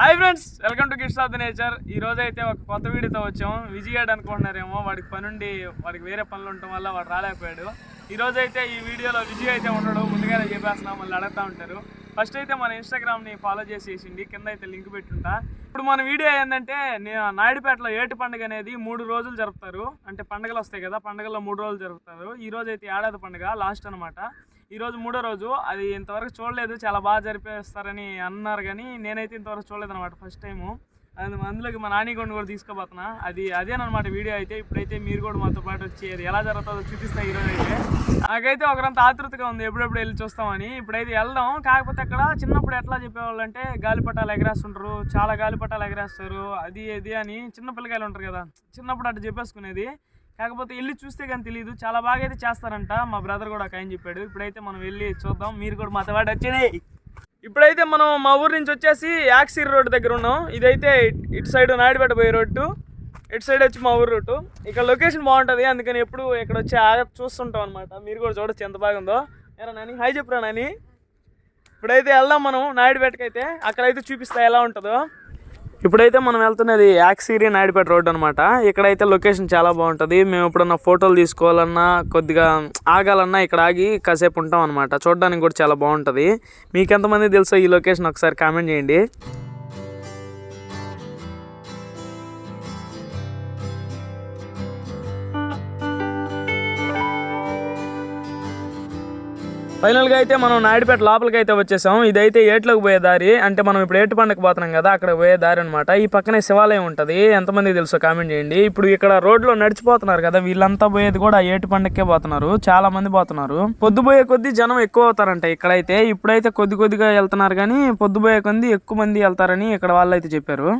Hi friends welcome to kids of the nature ఈ రోజు అయితే ఒక కొత్త వీడియోతో వచ్చాం విజయ్ అనుకుంటున్నారేమో వాడికి పనుండి వాడికి వేరే పనులు ఉండటం వల్ల వాడు రాలేకపోయాడు. ఈ రోజు అయితే ఈ వీడియోలో విజయ్ అయితే ఉండడు ముందుగానే చెప్పేస్తున్నాం మళ్ళీ అడుగుతా ఉంటారు. ఫస్ట్ అయితే మన ఇన్స్టాగ్రామ్ని ఫాలో చేసేసింది కింద అయితే లింక్ పెట్టుంటా. ఇప్పుడు మన వీడియో ఏంటంటే నేను నాయుడుపేటలో ఏటి పండుగ అనేది మూడు రోజులు జరుపుతారు. అంటే పండుగలు వస్తాయి కదా పండుగల్లో మూడు రోజులు జరుపుతారు. ఈ రోజు అయితే ఏడాది పండుగ లాస్ట్ అనమాట ఈరోజు మూడో రోజు. అది ఇంతవరకు చూడలేదు. చాలా బాగా జరిపేస్తారని అన్నారు కానీ నేనైతే ఇంతవరకు చూడలేదు అనమాట ఫస్ట్ టైము. అది అందులోకి మా నానికొండ కూడా తీసుకోబోతున్నా. అది అదేనమాట వీడియో అయితే. ఇప్పుడైతే మీరు కూడా మాతో పాటు వచ్చి అది ఎలా జరుగుతుందో చూపిస్తా ఈరోజు అయితే. నాకైతే ఒకరంత ఆతృతగా ఉంది. ఎప్పుడెప్పుడు వెళ్ళి చూస్తామని. ఇప్పుడైతే వెళ్దాం. కాకపోతే అక్కడ చిన్నప్పుడు ఎట్లా చెప్పేవాళ్ళు అంటే గాలిపటాలు ఎగరేస్తుంటారు. చాలా గాలిపటాలు ఎగరేస్తారు. అది ఇది అని చిన్న పిల్లకాయలు ఉంటారు కదా. చిన్నప్పుడు అట్లా చెప్పేసుకునేది. కాకపోతే వెళ్ళి చూస్తే కానీ తెలియదు చాలా బాగా అయితే చేస్తారంట. మా బ్రదర్ కూడా ఒక ఆయన చెప్పాడు. ఇప్పుడైతే మనం వెళ్ళి చూద్దాం. మీరు కూడా మా తవాడు వచ్చేది ఇప్పుడైతే మనం మా ఊరు నుంచి వచ్చేసి యాక్సిర్ రోడ్ దగ్గర ఉన్నాం. ఇదైతే ఇటు సైడ్ నాయుడుపేట పోయే రోడ్డు. ఇటు సైడ్ వచ్చి మా ఊరు రూటు. ఇక్కడ లొకేషన్ బాగుంటుంది. అందుకని ఎప్పుడు ఇక్కడ వచ్చి ఆగ చూస్తుంటాం అనమాట మీరు కూడా చూడొచ్చు ఎంత బాగుందో. ఏరా నాని హాయ్ చెప్పురా నాని. ఇప్పుడైతే వెళ్దాం మనం నాయుడుపేటకి అయితే అక్కడైతే చూపిస్తా ఎలా ఉంటుందో. ఇప్పుడైతే మనం వెళ్తున్నది యాక్సీరియన్ నాయుడుపేట రోడ్ అనమాట ఇక్కడైతే లొకేషన్ చాలా బాగుంటుంది. మేము ఎప్పుడన్నా ఫోటోలు తీసుకోవాలన్నా కొద్దిగా ఆగాలన్నా ఇక్కడ ఆగి కాసేపు ఉంటాం అనమాట చూడడానికి కూడా చాలా బాగుంటుంది. మీకు ఎంతమంది తెలుసో ఈ లొకేషన్ ఒకసారి కామెంట్ చేయండి. ఫైనల్గా అయితే మనం నాయుడుపేట లోపలికి అయితే వచ్చేసాం ఇదైతే ఏట్లోకి పోయే దారి. అంటే మనం ఇప్పుడు ఏటు పండుగ పోతున్నాం కదా అక్కడ పోయే దారి అనమాట ఈ పక్కనే శివాలయం ఉంటుంది. ఎంతమంది తెలుసో కామెంట్ చేయండి. ఇప్పుడు ఇక్కడ రోడ్లో నడిచిపోతున్నారు కదా వీళ్ళంతా పోయేది కూడా ఏటు పండుగకే పోతున్నారు. చాలా మంది పోతున్నారు. పొద్దుపోయే కొద్దీ జనం ఎక్కువ అవుతారంట ఇక్కడైతే. ఇప్పుడైతే కొద్ది కొద్దిగా వెళ్తున్నారు కానీ పొద్దుపోయే కొద్ది ఎక్కువ మంది వెళ్తారని ఇక్కడ వాళ్ళు అయితే చెప్పారు.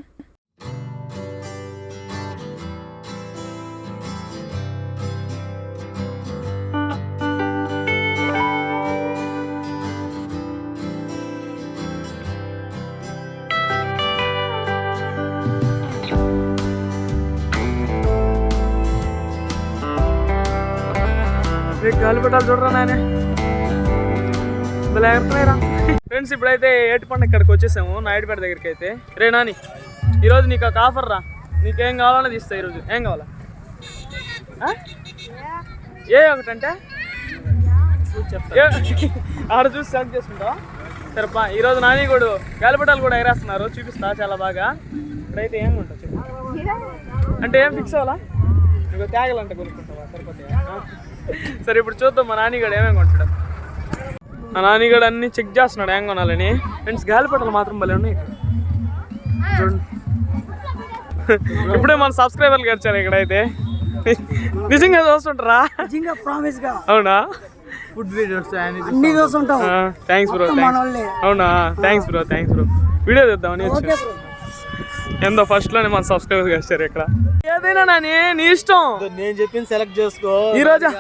గాలిపటాలు చూడరా నాయన? ఎగురుతున్నాయిరా ఫ్రెండ్స్ ఇప్పుడైతే ఏటి పండుగ ఇక్కడికి వచ్చేసాము నాయుడుపేట దగ్గరికి అయితే. రే నాని ఈరోజు నీకు ఒక ఆఫర్ రా. నీకేం కావాలన్నా తీస్తా ఈరోజు. ఏం కావాలా? ఏ ఒకటంటే ఆడ చూసి సెలెక్ట్ చేసుకుంటా సరే పా. ఈరోజు నాని కూడా గాలిపటాలు కూడా ఎగరేస్తున్నారు. చూపిస్తా చాలా బాగా. ఇప్పుడైతే ఏం ఉంటుంది అంటే ఏం ఫిక్స్ అవ్వాలా? నీకు తేగలంటే కొనుక్కుంటావా? సరే ఇప్పుడు చూద్దాం మా నానిగాడు ఏమేమి కొంటాడు. మా నానిగాడు అన్ని చెక్ చేస్తున్నాడు ఏం కొనాలని. ఫ్రెండ్స్ గాలిపటలు మాత్రం భలే ఉన్నాయి ఇక్కడ. చూడండి. ఇప్పుడే మన సబ్స్క్రైబర్లు గడిచారు ఇక్కడైతే. నిజంగా చూస్తుంటారా? నిజంగా ప్రామిస్గా. అవునా? ఫుడ్ వీడియోస్ అన్ని చూస్తుంటాం. థ్యాంక్స్ బ్రో అవునా? Thanks bro thanks bro video వచ్చాను. ఎంతో ఫస్ట్లోనే మన సబ్స్క్రైబర్స్ వచ్చారు ఇక్కడ. ఏదైనా నాని నీ ఇష్టం. నేను చెప్పింది సెలెక్ట్ చేసుకో. ఈ రోజా?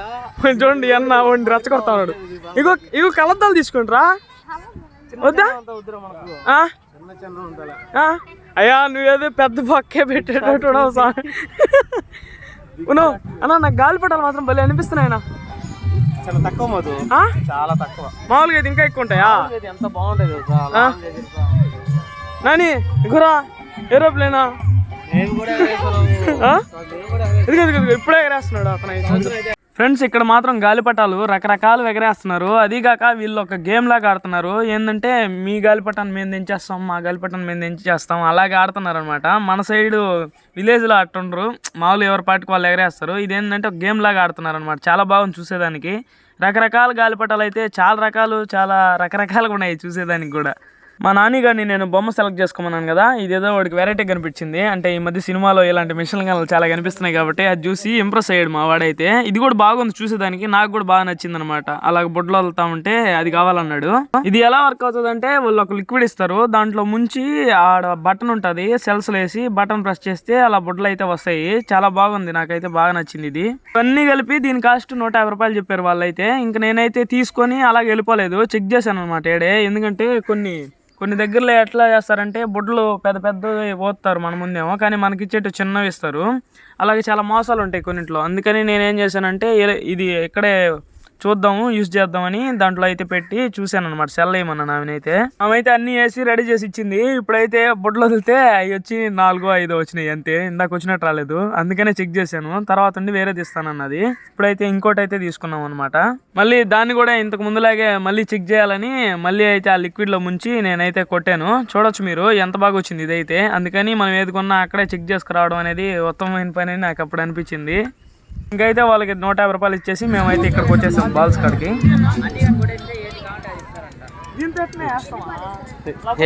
చూడండి అన్న వండి రచ్చగొడతా ఉన్నాడు. ఇగో ఇగో కలద్దాలు తీసుకుంటారా? వద్దా? అయ్యా నువ్వేదో పెద్ద పక్కే పెట్టేటట్టు స్వామి. నువ్వు అన్న నాకు గాలిపటాలు మాత్రం భలే అనిపిస్తున్నాయి. చాలా తక్కువ మధు. చాలా తక్కువ. మామూలుగా అయితే ఇంకా ఎక్కువ ఉంటాయా? ఇది ఎంత బాగుంటుంది. నాని గురా ఏరోప్లేనా? ఇదిగో ఇదిగో, ఇప్పుడే ఎగరేస్తున్నాడు అతను ఫ్రెండ్స్ ఇక్కడ మాత్రం గాలిపటాలు రకరకాలు ఎగరేస్తున్నారు. అదిగాక వీళ్ళు ఒక గేమ్ లాగా ఆడుతున్నారు. ఏంటంటే మీ గాలిపటాన్ని మేము దించేస్తాం మా గాలిపటాన్ని మేము దించేస్తాం అలాగే ఆడుతున్నారు అనమాట మన సైడ్ విలేజ్లో ఆడుతుండ్రు. మామూలు ఎవరి పాటికి వాళ్ళు ఎగరేస్తారు. ఇదేంటంటే ఒక గేమ్ లాగా ఆడుతున్నారు అనమాట చాలా బాగుంది చూసేదానికి. రకరకాల గాలిపటాలు అయితే చాలా రకాలు చాలా రకరకాలుగా ఉన్నాయి చూసేదానికి కూడా. మా నాన్నగారిని నేను బొమ్మ సెలెక్ట్ చేసుకోమన్నాను కదా ఇదేదో వాడికి వెరైటీ కనిపించింది. అంటే ఈ మధ్య సినిమాలో ఇలాంటి మిషన్ గన్లు చాలా కనిపిస్తున్నాయి కాబట్టి అది చూసి ఇంప్రెస్ అయ్యాడు మా వాడైతే. ఇది కూడా బాగుంది చూసేదానికి నాకు కూడా బాగా నచ్చింది అనమాట అలాగ బొడ్లో వెళ్తా ఉంటే అది కావాలన్నాడు. ఇది ఎలా వర్క్ అవుతుంది అంటే వాళ్ళు ఒక లిక్విడ్ ఇస్తారు దాంట్లో ముంచి ఆడ బటన్ ఉంటుంది సెల్స్ వేసి బటన్ ప్రెస్ చేస్తే అలా బొడ్లు అయితే వస్తాయి. చాలా బాగుంది నాకైతే బాగా నచ్చింది ఇది. ఇవన్నీ కలిపి దీని కాస్ట్ నూట యాభై రూపాయలు చెప్పారు వాళ్ళైతే. ఇంకా నేనైతే తీసుకొని అలాగే వెళ్ళిపోలేదు చెక్ చేశాను అనమాట ఏడే. ఎందుకంటే కొన్ని కొన్ని దగ్గరలో ఎట్లా చేస్తారంటే బుడ్లు పెద్ద పెద్ద పోస్తారు మన ముందేమో కానీ మనకి ఇచ్చేటి చిన్నవి ఇస్తారు. అలాగే చాలా మోసాలు ఉంటాయి కొన్నింటిలో. అందుకని నేనేం చేశానంటే ఇది ఇక్కడే చూద్దాము యూస్ చేద్దామని దాంట్లో అయితే పెట్టి చూశాను అనమాట సెల్ వేయమన్నాను ఆమెనైతే ఆమె అన్ని వేసి రెడీ చేసి ఇచ్చింది. ఇప్పుడైతే బుడ్డలో వదిలితే అవి వచ్చి నాలుగో ఐదో వచ్చినాయి అంతే. ఇందాక వచ్చినట్టు రాలేదు. అందుకనే చెక్ చేశాను. తర్వాత ఉండి వేరే తీస్తానన్నది. ఇప్పుడైతే ఇంకోటి అయితే తీసుకున్నాం అనమాట మళ్ళీ దాన్ని కూడా ఇంతకు ముందులాగే మళ్ళీ చెక్ చేయాలని మళ్ళీ అయితే ఆ లిక్విడ్లో ముంచి నేనైతే కొట్టాను. చూడొచ్చు మీరు ఎంత బాగా వచ్చింది ఇదైతే. అందుకని మనం ఏది కొన్నా అక్కడే చెక్ చేసుకురావడం అనేది ఉత్తమమైన పని అని నాకు అప్పుడు అనిపించింది. ఇంకైతే వాళ్ళకి నూట యాభై రూపాయలు ఇచ్చేసి మేమైతే ఇక్కడికి వచ్చేసాం బాల్స్ కాడికి దీంతో ఎట్లా వేస్తామా?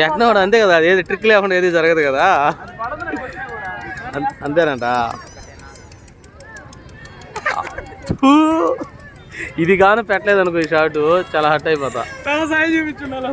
ఎట్లా కూడా అంతే కదా ఏది ట్రిక్ లేకుండా ఏది జరగదు కదా అంతేనంట. ఇది కానీ పెట్టలేదు అనుకో ఈ షార్ట్ చాలా హట్ అయిపోతా చూపించుండాలి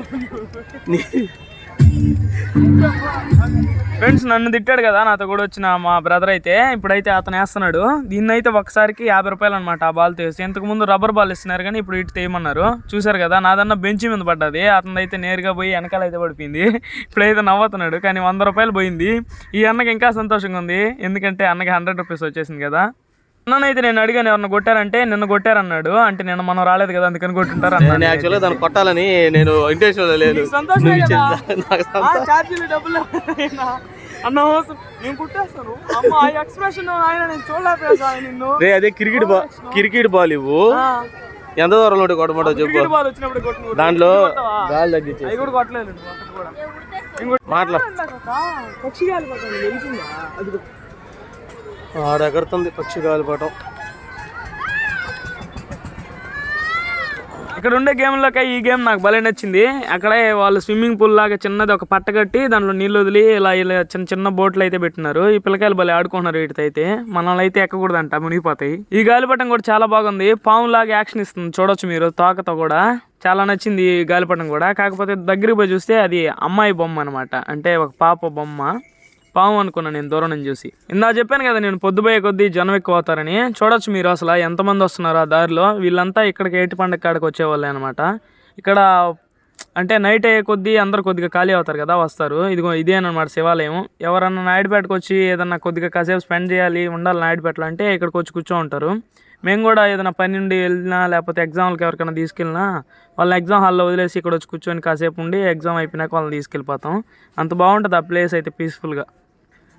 ఫ్రెండ్స్ నన్ను తిట్టాడు కదా నాతో కూడా వచ్చిన మా బ్రదర్ అయితే ఇప్పుడైతే అతను వేస్తున్నాడు. దీన్ని అయితే ఒకసారికి యాభై రూపాయలు అనమాట ఆ బాల్ తీసి ఇంతకుముందు రబ్బర్ బాల్ ఇస్తున్నారు కానీ ఇప్పుడు ఇటు తీయమన్నారు. చూసారు కదా నాదన్న బెంచ్ మీద పడ్డది. అతను అయితే నేరుగా పోయి వెనకాల అయితే పడిపోయింది. ఇప్పుడైతే నవ్వుతున్నాడు కానీ వంద రూపాయలు పోయింది. ఈ అన్నకి ఇంకా సంతోషంగా ఉంది. ఎందుకంటే అన్నకి హండ్రెడ్ రూపీస్ వచ్చేసింది కదా. అన్ననైతే నేను అడిగాను ఎవరన్నా కొట్టారంటే నిన్న కొట్టారన్నాడు. అంటే నిన్న మనం రాలేదు కదా అందుకని కొట్టుంటారు నేను. యాక్చువల్గా దాన్ని కొట్టాలని నేను ఇంటెన్షన్ లేదు. డబ్బులు ఎవరైనా అన్న అవసరం నేను కుట్టేస్తాను. అమ్మ ఆ ఎక్స్ప్రెషన్ ఆయన నేను చూడలేకపోయాను నిన్ను. రే అదే క్రికెట్ బాల్ క్రికెట్ బాల్ ఇవ్వు. ఎంత దూరంలో కొట్టమంటావు చెప్పు. దాంట్లో ఇది కొడతావా? గాలి తగ్గించే అవి కూడా కొట్టలేదు నువ్వు ఒకటి కూడా. ఇంకోటి మాట్లా పక్షి గాలి పడుతుంది వెళ్తుందా? అది ఆడెగరుతుంది పక్షి గాలిపటం. ఇక్కడ ఉండే గేమ్లకి ఈ గేమ్ నాకు భలే నచ్చింది. అక్కడే వాళ్ళు స్విమ్మింగ్ పూల్ లాగా చిన్నది ఒక పట్ట కట్టి దాంట్లో నీళ్ళు వదిలి ఇలా ఇలా చిన్న చిన్న బోట్లు అయితే పెట్టినారు. ఈ పిల్లకాయలు భలే ఆడుకుంటున్నారు వీటితో అయితే మనల్ని అయితే ఎక్కకూడదంట మునిగిపోతాయి. ఈ గాలిపటం కూడా చాలా బాగుంది. పాము లాగా యాక్షన్ ఇస్తుంది. చూడొచ్చు మీరు తోకతో కూడా. చాలా నచ్చింది ఈ గాలిపటం కూడా. కాకపోతే దగ్గరికి పోయి చూస్తే అది అమ్మాయి బొమ్మ అనమాట అంటే ఒక పాప బొమ్మ. పాము అనుకున్నాను నేను దూరం నుంచి చూసి. ఇందా చెప్పాను కదా నేను పొద్దుపోయే కొద్దీ జనం ఎక్కువ అవుతారని. చూడొచ్చు మీరు అసలు ఎంతమంది వస్తున్నారు ఆ దారిలో. వీళ్ళంతా ఇక్కడికి ఏటి పండగ కాడికి వచ్చేవాళ్ళే అనమాట ఇక్కడ అంటే నైట్ అయ్యే కొద్దీ అందరు కొద్దిగా ఖాళీ అవుతారు కదా వస్తారు. ఇదిగో ఇదే అనమాట శివాలయం. ఎవరన్నా నాయుడుపేటకు వచ్చి ఏదన్నా కొద్దిగా కాసేపు స్పెండ్ చేయాలి ఉండాలి నాయుడుపేటలో అంటే ఇక్కడికి వచ్చి కూర్చో ఉంటారు. మేము కూడా ఏదైనా పని నుండి వెళ్ళినా లేకపోతే ఎగ్జామ్లకి ఎవరికైనా తీసుకెళ్ళినా వాళ్ళని ఎగ్జామ్ హాల్లో వదిలేసి ఇక్కడ వచ్చి కూర్చొని కాసేపు ఉండి ఎగ్జామ్ అయిపోయినాక వాళ్ళని తీసుకెళ్ళిపోతాం. అంత బాగుంటుంది ఆ ప్లేస్ అయితే పీస్ఫుల్గా.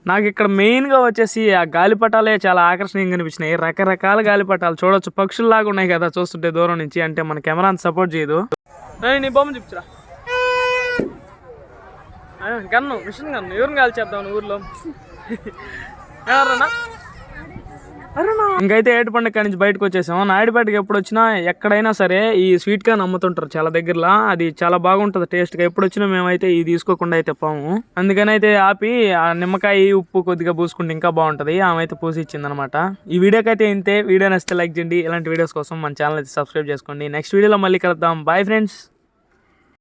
నాకు ఇక్కడ మెయిన్గా వచ్చేసి ఆ గాలిపటాలే చాలా ఆకర్షణీయంగా అనిపించినాయి. రకరకాల గాలిపటాలు చూడొచ్చు. పక్షుల్లాగా ఉన్నాయి కదా చూస్తుంటే దూరం నుంచి అంటే మన కెమెరా సపోర్ట్ చేయదు. నీ బొమ్మ చూపించరా. Gun machine gun. ఎవరిని కాల్చేద్దాం ఊర్లో? ఎవరన్నా ఇంకైతే ఏటు పండుగ నుంచి బయటకు వచ్చేసాం. నాయుడుపేటకి ఎప్పుడు వచ్చినా ఎక్కడైనా సరే ఈ స్వీట్ కార్న్ అమ్ముతుంటారు చాలా దగ్గరలో. అది చాలా బాగుంటుంది టేస్ట్గా ఎప్పుడు వచ్చినా మేమైతే ఇది తీసుకోకుండా అయితే పాము. అందుకని అయితే ఆపి ఆ నిమ్మకాయ ఉప్పు కొద్దిగా పూసుకుంటే ఇంకా బాగుంటుంది. ఆమె అయితే పూసి ఇచ్చింది అనమాట ఈ వీడియోకి అయితే ఇంతే. వీడియో నచ్చితే లైక్ చేయండి. ఇలాంటి వీడియోస్ కోసం మన ఛానల్ అయితే సబ్స్క్రైబ్ చేసుకోండి. నెక్స్ట్ వీడియోలో మళ్ళీ కలుద్దాం. Bye friends